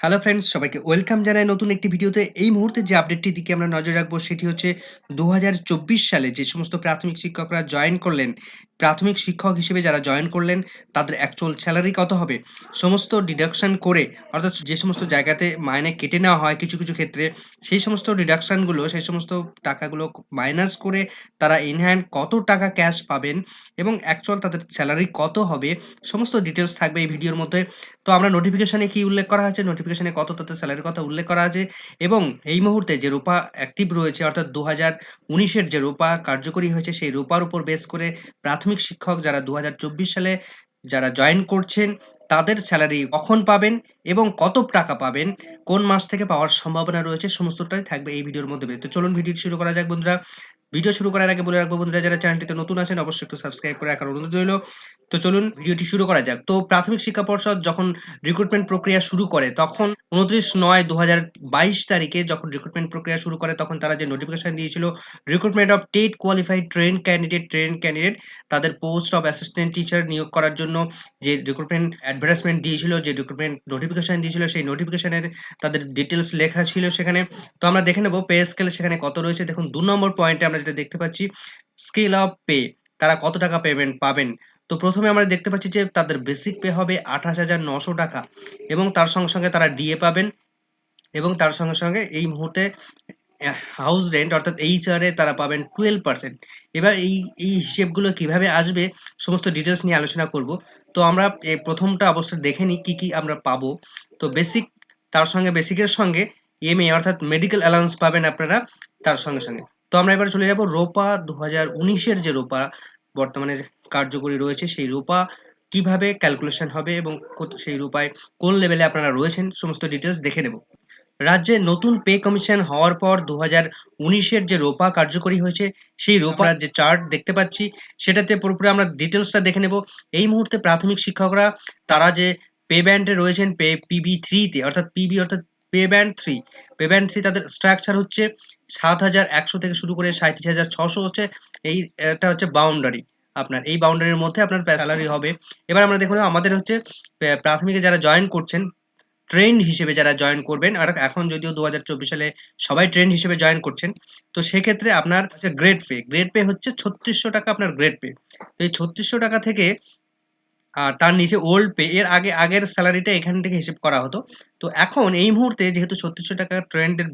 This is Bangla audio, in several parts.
হ্যালো ফ্রেন্ডস সবাইকে ওয়েলকাম জানাই নতুন একটি ভিডিওতে। এই মুহূর্তে যে আপডেটটি দিকে আমরা নজর রাখব, সেটি হচ্ছে দু হাজার চব্বিশ সালে যে সমস্ত প্রাথমিক শিক্ষকরা জয়েন করলেন প্রাথমিক শিক্ষক হিসেবে যারা জয়েন করলেন, তাদের অ্যাকচুয়াল স্যালারি কত হবে? সমস্ত ডিডাকশন করে, অর্থাৎ যে সমস্ত জায়গাতে মাইনে কেটে নেওয়া হয় কিছু কিছু ক্ষেত্রে, সেই সমস্ত ডিডাকশনগুলো সেই সমস্ত টাকাগুলো মাইনাস করে তারা ইন হ্যান্ড কত টাকা ক্যাশ পাবেন এবং অ্যাকচুয়াল তাদের স্যালারি কত হবে, সমস্ত ডিটেলস থাকবে এই ভিডিওর মধ্যে। তো আমরা নোটিফিকেশানে কি উল্লেখ করা আছে নোটিফিকেশানে কত তাদের স্যালারির কথা উল্লেখ করা আছে এবং এই মুহূর্তে যে রূপা অ্যাক্টিভ রয়েছে, অর্থাৎ দু হাজার উনিশের যে রূপা কার্যকরী হয়েছে, সেই রূপার উপর বেস করে প্রাথমিক শিক্ষক যারা দুহাজার চব্বিশ সালে যারা জয়েন করছেন, তাদের স্যালারি কখন পাবেন এবং কত টাকা পাবেন, কোন মাস থেকে পাওয়ার সম্ভাবনা রয়েছে, সমস্তটাই থাকবে এই ভিডিওর মধ্যে তো চলুন ভিডিও শুরু করা যাক বন্ধুরা। ভিডিও শুরু করার আগে বলে রাখব বন্ধুরা, যারা চ্যানেলটিতে নতুন আছেন, অবশ্যই একটু সাবস্ক্রাইব করে রাখার অনুরোধ রইল। তো চলুন ভিডিওটি শুরু করা যাক। তো প্রাথমিক শিক্ষা পর্ষদ যখন রিক্রুটমেন্ট প্রক্রিয়া শুরু করে, তখন উনত্রিশ নয় দু বাইশ তারিখে যখন রিক্রুটমেন্ট প্রক্রিয়া শুরু করে, তখন তারা যে নোটিফিকেশন দিয়েছিল recruitment of TET qualified train candidate train candidate তাদের পোস্ট অফ অ্যাসিস্ট্যান্ট টিচার নিয়োগ করার জন্য যে রিক্রুটমেন্ট অ্যাডভার্টাইজমেন্ট দিয়েছিল, যে রিক্রুটমেন্ট নোটিফিকেশন দিয়েছিল, সেই নোটিফিকেশনের তাদের ডিটেলস লেখা ছিল সেখানে। তো আমরা দেখে নেব পে স্কেল সেখানে কত রয়েছে। দেখুন, দু নম্বর পয়েন্টে আমরা যেটা দেখতে পাচ্ছি স্কেল অফ পে তারা কত টাকা পেমেন্ট পাবেন? তো প্রথমে আমরা দেখতে পাচ্ছি যে তাদের বেসিক পে হবে আঠাশ হাজার নশো টাকা এবং তার সঙ্গে সঙ্গে তারা ডিএ পাবেন এবং তার সঙ্গে সঙ্গে এই মুহূর্তে হাউস রেন্ট অর্থাৎ এইচআরে তারা পাবেন টুয়েলভ পার্সেন্ট এবার এই এই হিসেবগুলো কীভাবে আসবে সমস্ত ডিটেলস নিয়ে আলোচনা করব। তো আমরা প্রথমটা অবশ্যই দেখে নিই কী কী আমরা পাবো। তো বেসিক তার সঙ্গে বেসিকের সঙ্গে এমএ অর্থাৎ মেডিকেল অ্যালাউন্স পাবেন আপনারা তার সঙ্গে সঙ্গে। তো আমরা এবার চলে যাব রোপা দু হাজার উনিশের যে রোপা বর্তমানে কার্যকরী রয়েছে, সেই রোপা কীভাবে ক্যালকুলেশন হবে এবং সেই রূপায় কোন লেভেলে আপনারা রয়েছেন, সমস্ত ডিটেলস দেখে নেব। রাজ্যে নতুন পে কমিশন হওয়ার পর দু হাজার উনিশের যে রোপা কার্যকরী হয়েছে, সেই রোপার যে চার্ট দেখতে পাচ্ছি, সেটাতে পুরোপুরি আমরা ডিটেলসটা দেখে নেব। এই মুহূর্তে প্রাথমিক শিক্ষকরা তারা যে পে ব্যান্ডে রয়েছেন পে পিবি থ্রিতে অর্থাৎ পিবি অর্থাৎ pay band three pay band three তাদের স্ট্রাকচার হচ্ছে সাত হাজার একশো থেকে শুরু করে সাঁত্রিশ হাজার ছশো হচ্ছে এই এটা হচ্ছে বাউন্ডারি আপনার। এই বাউন্ডারির মধ্যে আপনার স্যালারি হবে। এবার আমরা দেখুন আমাদের হচ্ছে প্রাথমিকে যারা জয়েন করছেন ট্রেন্ড হিসেবে যারা জয়েন করবেন, আর এখন যদিও দু হাজার চব্বিশ সালে সবাই ট্রেন্ড হিসেবে জয়েন করছেন, তো সেক্ষেত্রে আপনার হচ্ছে গ্রেড পে গ্রেড পে হচ্ছে ছত্রিশশো টাকা আপনার গ্রেড পে এই ছত্রিশশো টাকা থেকে তার নিচে ওল্ড পে এর আগে, আগের স্যালারিটা এখান থেকে হিসেব করা হতো। তো এখন এই মুহূর্তে যেহেতু ছত্রিশশো টাকা ট্রেন্ডের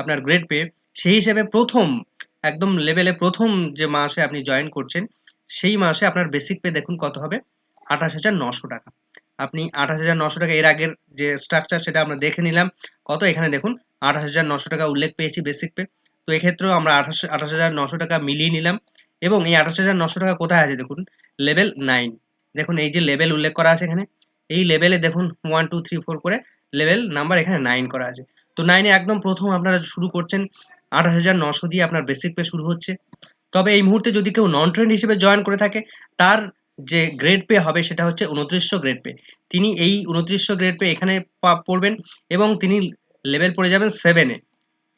আপনার গ্রেড পে সেই হিসেবে প্রথম, একদম লেভেলে প্রথম যে মাসে আপনি জয়েন করছেন, সেই মাসে আপনার বেসিক পে দেখুন কত হবে? আঠাশ হাজার নশো টাকা। আপনি আঠাশ হাজার নশো টাকা, এর আগের যে স্ট্রাকচার সেটা আমরা দেখে নিলাম। কত? এখানে দেখুন, আঠাশ হাজার নশো টাকা উল্লেখ পেয়েছি বেসিক পে তো এক্ষেত্রেও আমরা আঠাশ আঠাশ হাজার নশো টাকা মিলিয়ে নিলাম। এবং এই আঠাশ হাজার নশো টাকা কোথায় আছে দেখুন? লেভেল নাইন দেখুন, এই যে লেভেল উল্লেখ করা আছে এখানে, এই লেভেলে দেখুন ওয়ান টু থ্রি ফোর করে লেভেল নাম্বার এখানে নাইন করা আছে। তো নাইনে একদম প্রথম আপনারা শুরু করছেন আঠাশ হাজার নশো দিয়ে আপনার বেসিক পে শুরু হচ্ছে। তবে এই মুহূর্তে যদি কেউ নন ট্রেন্ড হিসেবে জয়েন করে থাকে, তার যে গ্রেড পে হবে সেটা হচ্ছে উনত্রিশশো গ্রেড পে তিনি এই উনত্রিশশো গ্রেড পে এখানে পড়বেন এবং তিনি লেভেল পড়ে যাবেন সেভেনে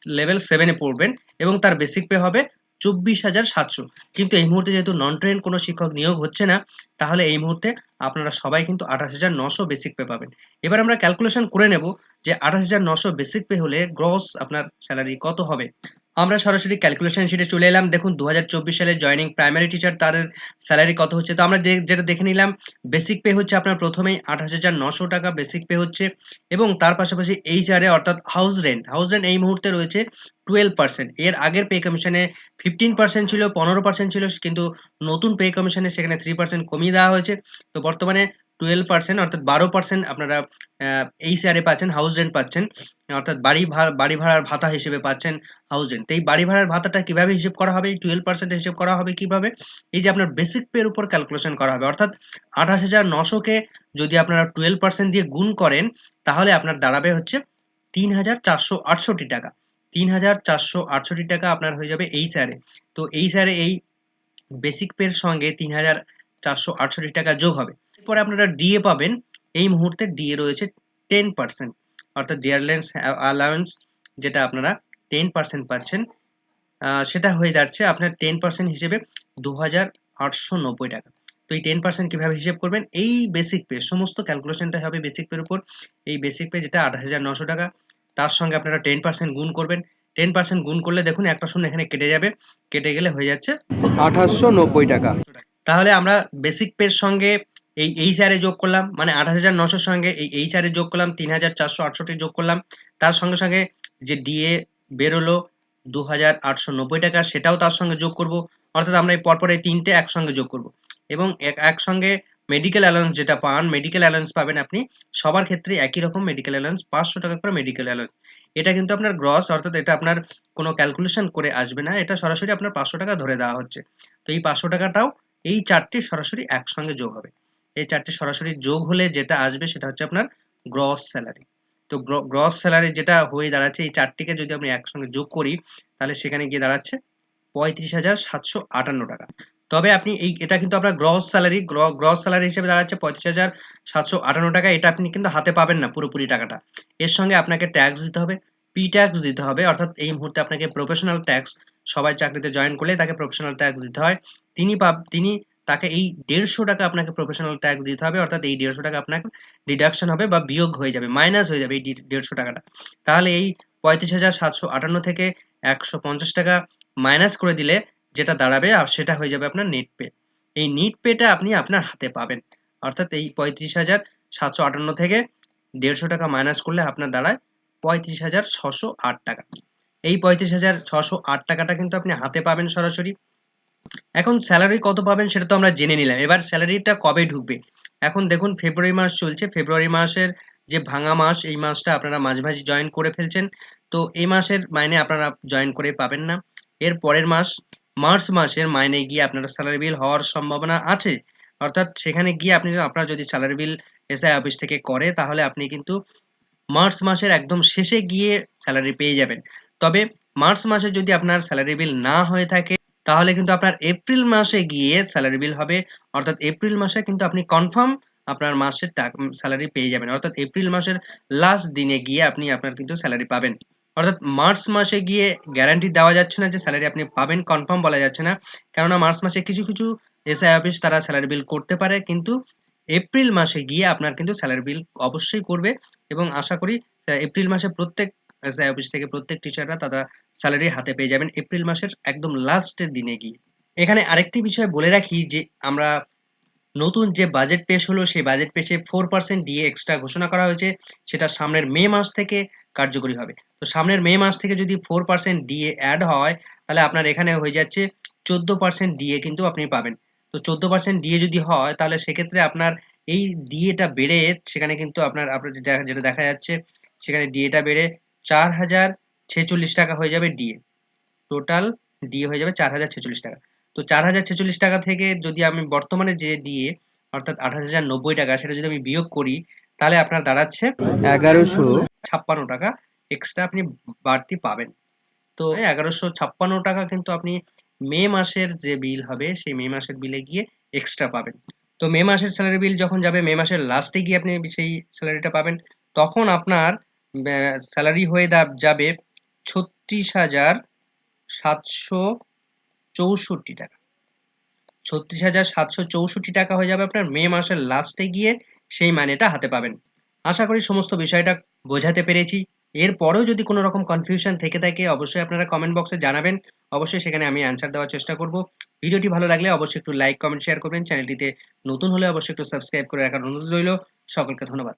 লেভেল সেভেনে পড়বেন এবং তার বেসিক পে হবে চব্বিশ হাজার সাতশো। কিন্তু এই মুহূর্তে যেহেতু নন ট্রেন কোনো শিক্ষক নিয়োগ হচ্ছে না, তাহলে এই মুহূর্তে আপনারা সবাই কিন্তু আঠাশ হাজার নশো বেসিক পে পাবেন। এবার আমরা ক্যালকুলেশন করে নেব যে আঠাশ হাজার নশো বেসিক পে হলে গ্রস আপনার স্যালারি কত হবে। আমরা সরাসরি ক্যালকুলেশন শিটে চলে এলাম। দেখুন দু হাজার চব্বিশ সালে জয়নিং প্রাইমারি টিচার তাদের স্যালারি কত হচ্ছে? তো আমরা যেটা দেখে নিলাম বেসিক পে হচ্ছে আপনার প্রথমেই আঠাশ হাজার নশো টাকা বেসিক পে হচ্ছে এবং তার পাশাপাশি এইচ আর অর্থাৎ হাউস রেন্ট হাউস রেন্ট এই মুহূর্তে রয়েছে টুয়েলভ পার্সেন্ট এর আগের পে কমিশনে ফিফটিন পার্সেন্ট ছিল, পনেরো পার্সেন্ট ছিল, কিন্তু নতুন পে কমিশনে সেখানে থ্রি পার্সেন্ট কমিয়ে দেওয়া হয়েছে। তো বর্তমানে টুয়েলভ পার্সেন্ট অর্থাৎ বারো পার্সেন্ট আপনারা এই শেয়ারে পাচ্ছেন হাউস রেন্ট পাচ্ছেন, অর্থাৎ বাড়ি বাড়ি ভাড়ার ভাতা হিসেবে পাচ্ছেন হাউস রেন্ট এই বাড়ি ভাড়ার ভাতাটা কীভাবে হিসেব করা হবে? এই টুয়েলভ পার্সেন্ট হিসেব করা হবে কীভাবে? এই যে আপনার বেসিক পের উপর ক্যালকুলেশন করা হবে, অর্থাৎ আঠাশ হাজার নশোকে যদি আপনারা টুয়েলভ পার্সেন্ট দিয়ে গুণ করেন, তাহলে আপনার দাঁড়াবে হচ্ছে তিন হাজার চারশো আটষট্টি টাকা। তিন হাজার চারশো আটষট্টি টাকা আপনার হয়ে যাবে এই স্যারে তো এই স্যারে এই বেসিক পের সঙ্গে তিন হাজার চারশো আটষট্টি টাকা যোগ হবে। এরপরে আপনারা ডিএ পাবেন। এই মুহূর্তে ডিএ রয়েছে টেন পার্সেন্ট অর্থাৎ ডিয়ারলেন্স অ্যালাউন্স যেটা আপনারা টেন পার্সেন্ট পাচ্ছেন। সেটা হয়ে যাচ্ছে আপনার টেন পার্সেন্ট হিসেবে দু হাজার আটশো নব্বই টাকা। তো এই টেন পার্সেন্ট কীভাবে হিসেব করবেন? এই বেসিক পে সমস্ত ক্যালকুলেশনটা হবে বেসিক পের উপর। এই বেসিক পে যেটা আট হাজার নশো টাকা তার সঙ্গে আপনারা টেন পার্সেন্ট গুণ করবেন। টেন পার্সেন্ট গুণ করলে দেখুন একটা শূন্য এখানে কেটে যাবে। কেটে গেলে হয়ে যাচ্ছে আঠাশশো নব্বই টাকা। তাহলে আমরা বেসিক পের সঙ্গে এই এইচ আর যোগ করলাম মানে আঠাশ হাজার নশোর সঙ্গে এই এইচ আর যোগ করলাম, তিন হাজার চারশো আটষট্টি যোগ করলাম। তার সঙ্গে সঙ্গে যে ডিএ বেরোলো দু হাজার আটশো নব্বই টাকা, সেটাও তার সঙ্গে যোগ করব। অর্থাৎ আমরা এই পরপর এই তিনটে একসঙ্গে যোগ করব। এবং এক- একসঙ্গে মেডিকেল অ্যালাউন্স যেটা পান মেডিকেল অ্যালাউন্স পাবেন আপনি, সবার ক্ষেত্রে একই রকম মেডিকেল অ্যালাউন্স পাঁচশো টাকা করে মেডিকেল অ্যালাউন্স এটা কিন্তু আপনার গ্রস অর্থাৎ এটা আপনার কোনো ক্যালকুলেশন করে আসবে না, এটা সরাসরি আপনার পাঁচশো টাকা ধরে দেওয়া হচ্ছে। তো এই পাঁচশো টাকাটাও এই চারটি সরাসরি একসঙ্গে যোগ হবে। এই চারটি সরাসরি যোগ হলে যেটা আসবে সেটা হচ্ছে আপনার গ্রস স্যালারি তো গ্রস স্যালারি যেটা হয়ে দাঁড়াচ্ছে, এই চারটিকে যদি আমি একসঙ্গে যোগ করি, তাহলে সেখানে গিয়ে দাঁড়াচ্ছে পঁয়ত্রিশ হাজার সাতশো আটান্ন টাকা। তবে আপনি এই, এটা কিন্তু আপনার গ্রস স্যালারি গ্রস স্যালারি হিসেবে দাঁড়াচ্ছে পঁয়ত্রিশ হাজার সাতশো আটান্ন টাকা, এটা আপনি কিন্তু হাতে পাবেন না পুরোপুরি টাকাটা। এর সঙ্গে আপনাকে ট্যাক্স দিতে হবে পি ট্যাক্স দিতে হবে, অর্থাৎ এই মুহূর্তে আপনাকে প্রফেশনাল ট্যাক্স সবাই চাকরিতে জয়েন করলে তাকে প্রফেশনাল ট্যাক্স দিতে হয়। তিনি পাব, তিনি তাকে এই দেড়শো টাকা আপনাকে প্রফেশনাল ট্যাক্স দিতে হবে, অর্থাৎ এই দেড়শো টাকা আপনার ডিডাকশন হবে বা বিয়োগ হয়ে যাবে মাইনাস হয়ে যাবে এই দেড়শো টাকাটা। তাহলে এই পঁয়ত্রিশ হাজার সাতশো আটান্ন থেকে একশো পঞ্চাশ টাকা মাইনাস করে দিলে যেটা দাঁড়াবে, আর সেটা হয়ে যাবে আপনার নেট পে এই নেট পেটা আপনি আপনার হাতে পাবেন। অর্থাৎ এই পঁয়ত্রিশ হাজার সাতশো আটান্ন থেকে দেড়শো টাকা মাইনাস করলে আপনার দাঁড়ায় পঁয়ত্রিশ হাজার ছশো আট টাকা। এই পঁয়ত্রিশ হাজার ছশো আট টাকাটা কিন্তু আপনি হাতে পাবেন সরাসরি। এখন স্যালারি কত পাবেন সেটা তো আমরা জেনে নিলাম। এবার স্যালারিটা কবে ঢুকবে? এখন দেখুন ফেব্রুয়ারি মাস চলছে। ফেব্রুয়ারি মাসের যে ভাঙা মাস, এই মাসটা আপনারা মাঝে মাঝে জয়েন করে ফেলছেন। তো এই মাসের মাইনে আপনারা জয়েন করে পাবেন না। এর পরের মাস মার্চ মাসের মাইনে গিয়ে আপনার স্যালারি বিল হওয়ার সম্ভাবনা আছে। অর্থাৎ সেখানে গিয়ে আপনি, আপনার যদি স্যালারি বিল এসআই অফিস থেকে করে, তাহলে আপনি কিন্তু মার্চ মাসের একদম শেষে গিয়ে স্যালারি পেয়ে যাবেন। তবে মার্চ মাসে যদি আপনার স্যালারি বিল না হয়ে থাকে তাহলে কিন্তু আপনার এপ্রিল মাসে গিয়ে স্যালারি বিল হবে। অর্থাৎ এপ্রিল মাসে কিন্তু আপনি কনফার্ম আপনার মাসের স্যালারি পেয়ে যাবেন। অর্থাৎ এপ্রিল মাসের লাস্ট দিনে গিয়ে আপনি আপনার কিন্তু স্যালারি পাবেন। অর্থাৎ মার্চ মাসে গিয়ে গ্যারান্টি দেওয়া যাচ্ছে না যে স্যালারি আপনি পাবেন কনফার্ম বলা যাচ্ছে না। কেননা মার্চ মাসে কিছু কিছু এসআই অফিস তারা স্যালারি বিল করতে পারে, কিন্তু এপ্রিল মাসে গিয়ে আপনার কিন্তু স্যালারি বিল অবশ্যই করবে। এবং আশা করি এপ্রিল মাসে প্রত্যেক এসআই অফিস থেকে প্রত্যেক টিচাররা তারা স্যালারি হাতে পেয়ে যাবেন এপ্রিল মাসের একদম লাস্টের দিনে গিয়ে। এখানে আরেকটি বিষয় বলে রাখি যে, আমরা নতুন যে বাজেট পেশ হলো, সেই বাজেট পেশে ফোর পার্সেন্ট দিয়ে এক্সট্রা ঘোষণা করা হয়েছে। সেটা সামনের মে মাস থেকে কার্যকরী হবে। তো সামনের মে মাস থেকে যদি ফোর পার্সেন্ট ডিএ অ্যাড হয়, তাহলে আপনার এখানে হয়ে যাচ্ছে চোদ্দ পার্সেন্ট ডিএ কিন্তু আপনি পাবেন। তো চোদ্দ পার্সেন্ট ডিএ যদি হয়, তাহলে সেক্ষেত্রে আপনার এই ডিএটা বেড়ে, সেখানে কিন্তু আপনার আপনার যেটা যেটা দেখা যাচ্ছে, সেখানে ডিএটা বেড়ে চার হাজার ছেচল্লিশ টাকা হয়ে যাবে ডিএ টোটাল ডিএ হয়ে যাবে চার হাজার ছেচল্লিশ টাকা। তো চার হাজার ছেচল্লিশ টাকা থেকে যদি আমি বর্তমানে যে ডিএ অর্থাৎ আঠাশ হাজার নব্বই টাকা, সেটা যদি আমি বিয়োগ করি, তাহলে আপনার দাঁড়াচ্ছে এগারোশো ছাপ্পান্ন টাকা এক্সট্রা আপনি বাড়তি পাবেন। তো এগারোশো ছাপ্পান্ন টাকা কিন্তু আপনি মে মাসের যে বিল হবে, সেই মে মাসের বিলে গিয়ে এক্সট্রা পাবেন। তো মে মাসের স্যালারি বিল যখন যাবে, মে মাসের লাস্টে গিয়ে আপনি সেই স্যালারিটা পাবেন, তখন আপনার স্যালারি হয়ে যাবে ছত্রিশ হাজার সাতশো চৌষট্টি টাকা। ছত্রিশ হাজার সাতশো চৌষট্টি টাকা হয়ে যাবে আপনার মে মাসের লাস্টে গিয়ে সেই মাইনেটা হাতে পাবেন। আশা করি সমস্ত বিষয়টা বোঝাতে পেরেছি। এরপরেও যদি কোনো রকম কনফিউশন থেকে থাকে, অবশ্যই আপনারা কমেন্ট বক্সে জানাবেন। অবশ্যই সেখানে আমি অ্যান্সার দেওয়ার চেষ্টা করব। ভিডিওটি ভালো লাগলে অবশ্যই একটু লাইক কমেন্ট শেয়ার করবেন। চ্যানেলটিতে নতুন হলে অবশ্যই একটু সাবস্ক্রাইব করে রাখার অনুরোধ রইল। সকলকে ধন্যবাদ।